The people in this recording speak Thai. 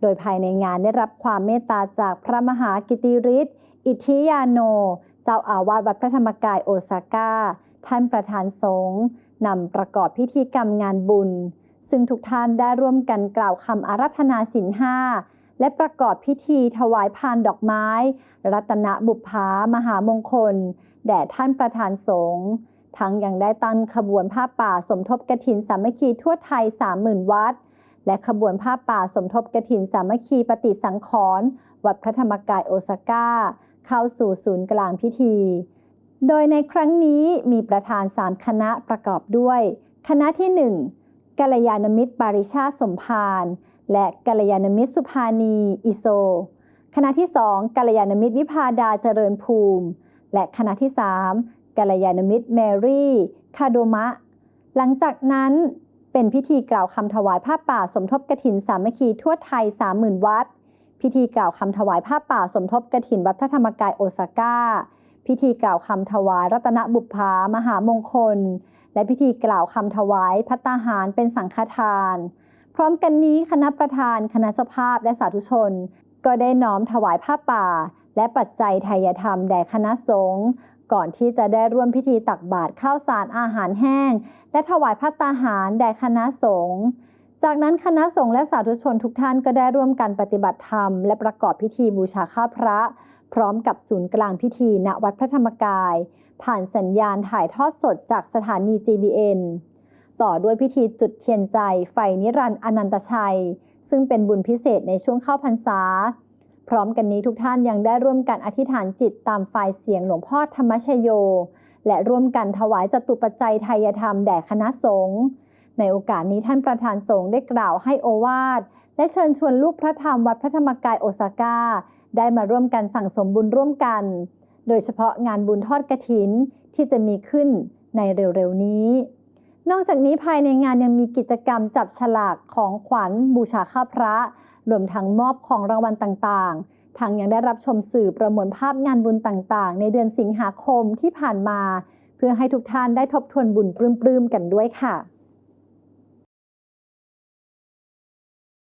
โดยภายในงานได้รับความเมตตาจากพระมหากิติฤทธิ์อิทธิยาโน เจ้าอาวาสวัดพระธรรมกายโอซาก้า ท่านประธานสงฆ์นำประกอบพิธีกรรมงานบุญ ซึ่งทุกท่านได้ร่วมกันกล่าวคำอารัธนาสินห้าและประกอบพิธีถวายพานดอกไม้ รัตนบุพภามหามงคล แด่ท่านประธานสงฆ์ทั้งยังได้ตั้งขบวนผ้าป่าสมทบกฐินสามัคคีทั่วไทย 30,000 วัด และขบวนผ้าป่าสมทบกฐินสามัคคีปฏิสังขรณ์วัดพระธรรมกายโอซาก้า เข้าสู่ศูนย์กลางพิธี โดยในครั้งนี้มีประธานสามคณะประกอบด้วย คณะที่ 1กัลยาณมิตรปาริชาติสมภารและกัลยาณมิตรสุภานีอิโซ คณะที่ 2กัลยาณมิตรวิพาดาเจริญภูมิ และคณะที่ 3กัลยาณมิตรแมรี่คาโดมะ หลังจากนั้น เป็นพิธีกล่าวคำถวายผ้าป่าสมทบกฐินสามัคคีทั่วไทย 30,000 วัด พิธีกล่าวคำถวายผ้าป่าสมทบกฐินวัดพระธรรมกายโอซาก้า พิธีกล่าวคำถวายรัตนบุพภามหามงคล และพิธีกล่าวคำถวายพัตตาหารเป็นสังฆทาน พร้อมกันนี้คณะประธานคณะเจ้าภาพและสาธุชน ก็ได้น้อมถวายผ้าป่า และปัจจัยไทยธรรมแด่คณะสงฆ์ ก่อนที่จะได้ร่วมพิธีตักบาตรข้าวสารอาหารแห้ง และถวายพัตตาหารแด่คณะสงฆ์จากนั้นคณะสงฆ์และสาธุชนทุกท่านก็ได้ร่วมกันปฏิบัติธรรม และประกอบพิธีบูชาข้าพระ พร้อมกับศูนย์กลางพิธีณวัดพระธรรมกาย ผ่านสัญญาณถ่ายทอดสดจากสถานี GBN ต่อด้วยพิธีจุดเทียนใจ ไฟนิรันดร์อนันตชัย ซึ่งเป็นบุญพิเศษในช่วงเข้าพรรษา พร้อมกันนี้ทุกท่านยังได้ร่วมกันอธิษฐานจิตตามไฟล์เสียงหลวงพ่อธรรมชโย และร่วมกันถวายจตุปัจจัยไทยธรรมแด่คณะสงฆ์ในโอกาสนี้ท่านประธานสงฆ์ได้กล่าวให้โอวาท และเชิญชวนลูกพระธรรมวัดพระธรรมกายโอซาก้า ได้มาร่วมกันสั่งสมบุญร่วมกัน โดยเฉพาะงานบุญทอดกระถินที่จะมีขึ้นในเร็วๆนี้ นอกจากนี้ภายในงานยังมีกิจกรรมจับฉลากของขวัญบูชาข้าพระ รวมทั้งมอบของรางวัลต่างๆทั้งยังได้รับชมสื่อประมวลภาพงานบุญต่างๆ ในเดือนสิงหาคมที่ผ่านมา เพื่อให้ทุกท่านได้ทบทวนบุญปลื้มๆกันด้วยค่ะ